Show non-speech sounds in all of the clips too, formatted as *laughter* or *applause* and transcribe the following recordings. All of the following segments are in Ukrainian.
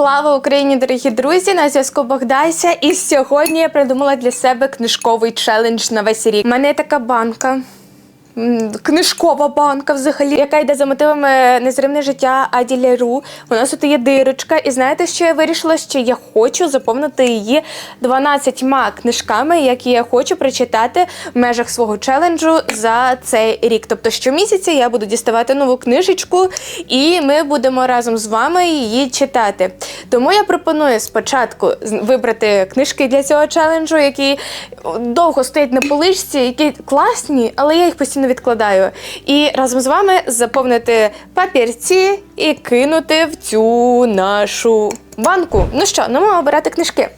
Слава Україні, дорогі друзі! На зв'язку Богдася. І сьогодні я придумала для себе книжковий челендж на весь рік. У мене є така банка. Книжкова банка, взагалі, яка йде за мотивами незримне життя Аді Ляру. У нас тут є дирочка, і знаєте, що я вирішила? Що я хочу заповнити її 12 книжками, які я хочу прочитати в межах свого челенджу за цей рік. Тобто щомісяця я буду діставати нову книжечку, і ми будемо разом з вами її читати. Тому я пропоную спочатку вибрати книжки для цього челенджу, які довго стоять на поличці, які класні, але я їх постійно відкладаю. І разом з вами заповнити папірці і кинути в цю нашу банку. Ну що, ну обирати книжки.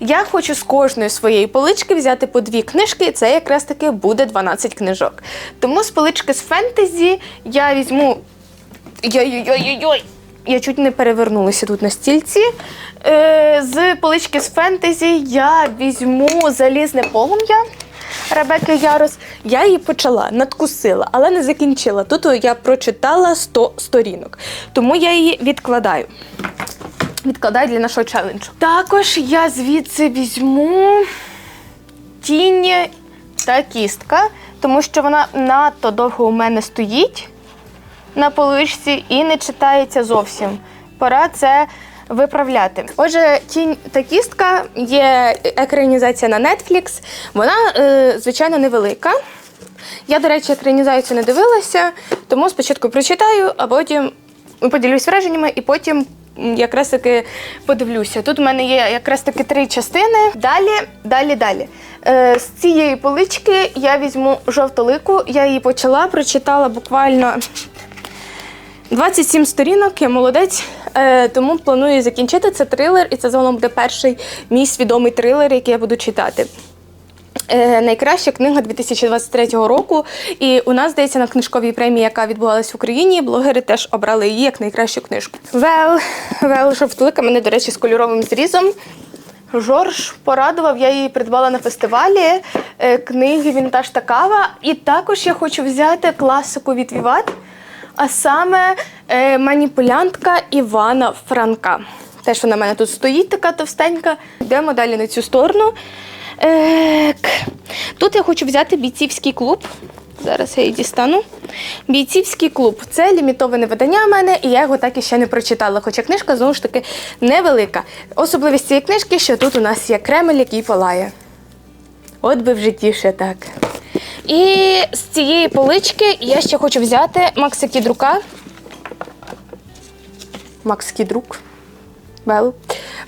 Я хочу з кожної своєї полички взяти по дві книжки, і це якраз таки буде 12 книжок. Тому з полички з фентезі я візьму. Йой-йой-йой-йой! Я чуть не перевернулася тут на стільці. Е, з полички з фентезі я візьму залізне полум'я. Ребекки Ярос. Я її почала, надкусила, але не закінчила. Тут я прочитала 100 сторінок. Тому я її відкладаю. Відкладаю для нашого челенджу. Також я звідси візьму тінь та кістка, тому що вона надто довго у мене стоїть на поличці і не читається зовсім. Пора це виправляти. Отже, тінь та кістка є екранізація на Netflix. Вона, е, звичайно, невелика. Я, до речі, екранізацію не дивилася, тому спочатку прочитаю, а потім поділюсь враженнями і потім якраз таки подивлюся. Тут у мене є якраз таки три частини. Далі, далі, далі. Е, з цієї полички я візьму жовтолику. Я її почала, прочитала буквально 27 сторінок, я молодець, е, тому планую закінчити. Це трилер, і це загалом буде перший мій свідомий трилер, який я буду читати. Е, найкраща книга 2023 року. І у нас, здається, на книжковій премії, яка відбувалась в Україні, блогери теж обрали її як найкращу книжку. Вел, Вел жовтулика мене, до речі, з кольоровим зрізом. Жорж порадував, я її придбала на фестивалі е, книги Вінтаж та кава. І також я хочу взяти класику від Віват, а саме е, маніпулянтка Івана Франка. Теж вона в мене тут стоїть, така товстенька. Йдемо далі на цю сторону. Ек. Тут я хочу взяти бійцівський клуб. Зараз я її дістану. Бійцівський клуб це лімітоване видання в мене, і я його так і ще не прочитала. Хоча книжка знову ж таки невелика. Особливість цієї книжки, що тут у нас є кремель, який палає. От би в житті ще так. І з цієї полички я ще хочу взяти Макса Кідрука. Макс Кідрук. Вел.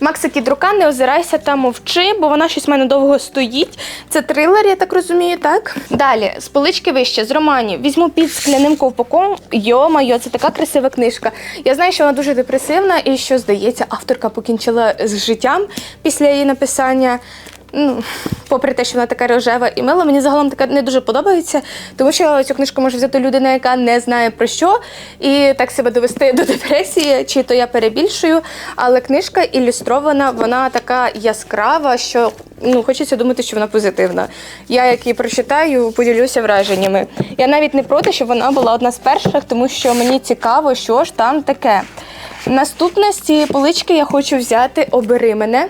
Макса Кідрука, не озирайся та мовчи, бо вона щось в мене довго стоїть. Це трилер, я так розумію, так? Далі, з полички вище, з романів. Візьму під скляним ковпаком. Йо-майо, це така красива книжка. Я знаю, що вона дуже депресивна і що, здається, авторка покінчила з життям після її написання. Ну, попри те, що вона така рожева і мила, мені загалом така не дуже подобається, тому що цю книжку може взяти людина, яка не знає про що, і так себе довести до депресії, чи то я перебільшую. Але книжка ілюстрована, вона така яскрава, що ну, хочеться думати, що вона позитивна. Я, як її прочитаю, поділюся враженнями. Я навіть не проти, щоб вона була одна з перших, тому що мені цікаво, що ж там таке. Наступне з цієї полички я хочу взяти Обери мене.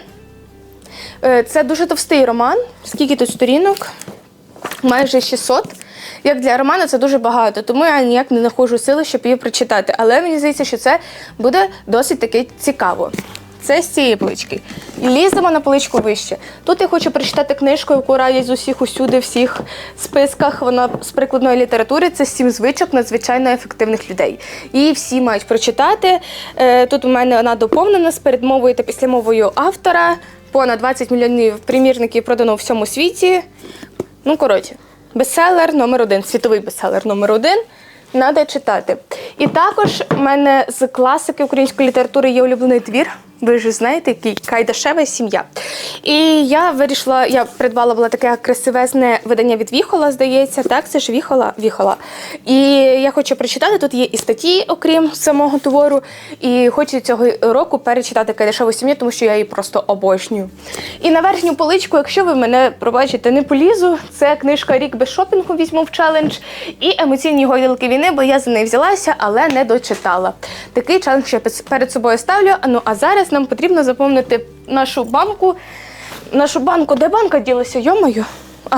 Е, Це дуже товстий роман. Скільки тут сторінок? Майже 600. Як для роману це дуже багато, тому я ніяк не знаходжу сили, щоб її прочитати. Але мені здається, що це буде досить таки цікаво. Це з цієї полички. Ліземо на поличку вище. Тут я хочу прочитати книжку, яку радять з усіх усюди, всіх списках. Вона з прикладної літератури. Це сім звичок надзвичайно ефективних людей. Її всі мають прочитати. Е, Тут у мене вона доповнена з передмовою та післямовою автора. Понад 20 мільйонів примірників продано у всьому світі. Ну, коротше, бестселер номер один, світовий бестселер номер один. Надо читати. І також в мене з класики української літератури є улюблений твір. Ви ж знаєте, який Кайдашева сім'я. І я вирішила, я придбала була таке красивезне видання від Віхола, здається. Так, це ж Віхола. Віхола. І я хочу прочитати. Тут є і статті, окрім самого твору. І хочу цього року перечитати Кайдашеву сім'ю, тому що я її просто обожнюю. І на верхню поличку, якщо ви мене пробачите, не полізу, це книжка Рік без шопінгу візьму в челендж. І емоційні гойдалки війни, бо я за неї взялася, але не дочитала. Такий челендж я перед собою ставлю. Ну а зараз нам потрібно заповнити нашу банку. Нашу банку, де банка ділася? Йомою? А,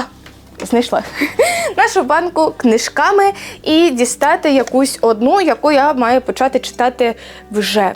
знайшла. *laughs* Нашу банку книжками і дістати якусь одну, яку я маю почати читати вже.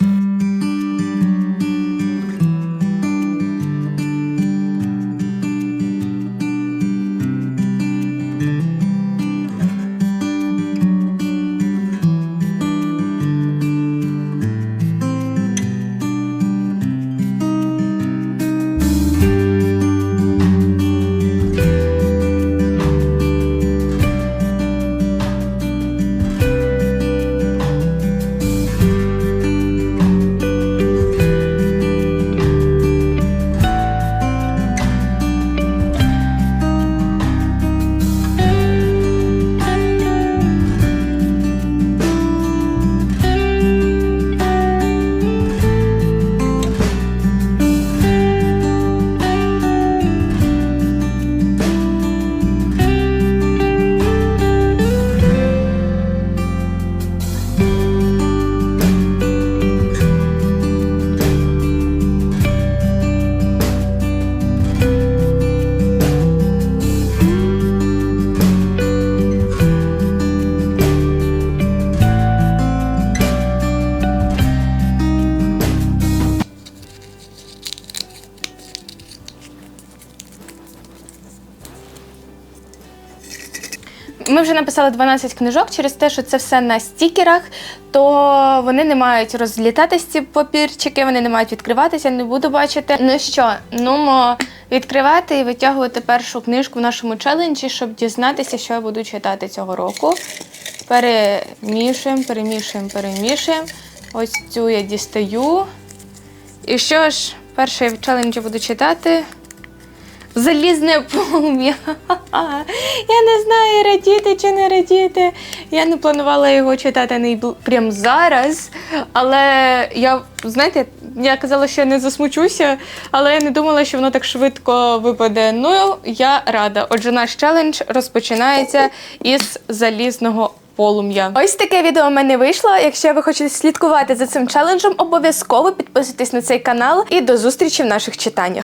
Ми вже написали 12 книжок через те, що це все на стікерах, то вони не мають розлітатись ці папірчики, вони не мають відкриватися, не буду бачити. Ну що, нумо відкривати і витягувати першу книжку в нашому челенджі, щоб дізнатися, що я буду читати цього року. Перемішуємо, перемішуємо, перемішуємо. Ось цю я дістаю. І що ж, перше я в челенджі буду читати. Залізне полум'я. Я не знаю, радіти чи не радіти. Я не планувала його читати найбл- прям зараз. Але я, знаєте, я казала, що я не засмучуся, але я не думала, що воно так швидко випаде. Ну, я рада. Отже, наш челендж розпочинається із залізного полум'я. Ось таке відео в мене вийшло. Якщо ви хочете слідкувати за цим челенджем, обов'язково підписуйтесь на цей канал і до зустрічі в наших читаннях.